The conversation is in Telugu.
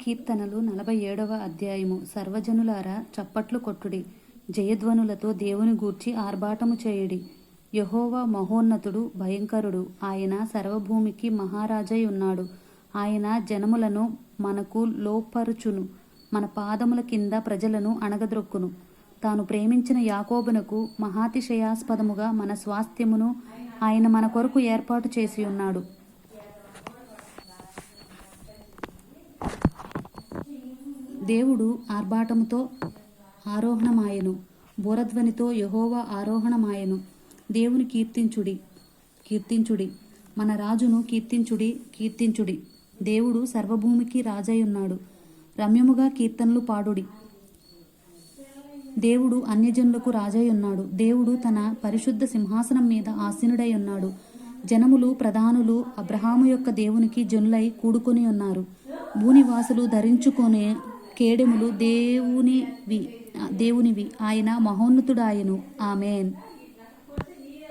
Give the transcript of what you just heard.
కీర్తనలు నలభై ఏడవ అధ్యాయము. సర్వజనులారా చప్పట్లు కొట్టుడి. జయధ్వనులతో దేవుని గూర్చి ఆర్భాటము చేయుడి. యహోవా మహోన్నతుడు భయంకరుడు. ఆయన సర్వభూమికి మహారాజై ఉన్నాడు. ఆయన జనములను మనకు లోపరుచును. మన పాదముల కింద ప్రజలను అణగద్రొక్కును తాను ప్రేమించిన యాకోబునకు మహాతిశయాస్పదముగా మన స్వాస్థ్యమును ఆయన మన కొరకు ఏర్పాటు చేసి ఉన్నాడు దేవుడు ఆర్భాటముతో ఆరోహణమాయను. బోరధ్వనితో యహోవా ఆరోహణమాయను. దేవుని కీర్తించుడి కీర్తించుడి. మన రాజును కీర్తించుడి కీర్తించుడి. దేవుడు సర్వభూమికి రాజై ఉన్నాడు రమ్యముగా కీర్తనలు పాడుడి. దేవుడు అన్యజనులకు రాజై ఉన్నాడు దేవుడు తన పరిశుద్ధ సింహాసనం మీద ఆసీనుడై ఉన్నాడు జనములు ప్రధానులు అబ్రహాము యొక్క దేవునికి జనులై కూడుకొని ఉన్నారు భూనివాసులు ధరించుకునే కేడెములు దేవునివి దేవునివి. ఆయన మహోన్నతుడాయను. ఆమెన్.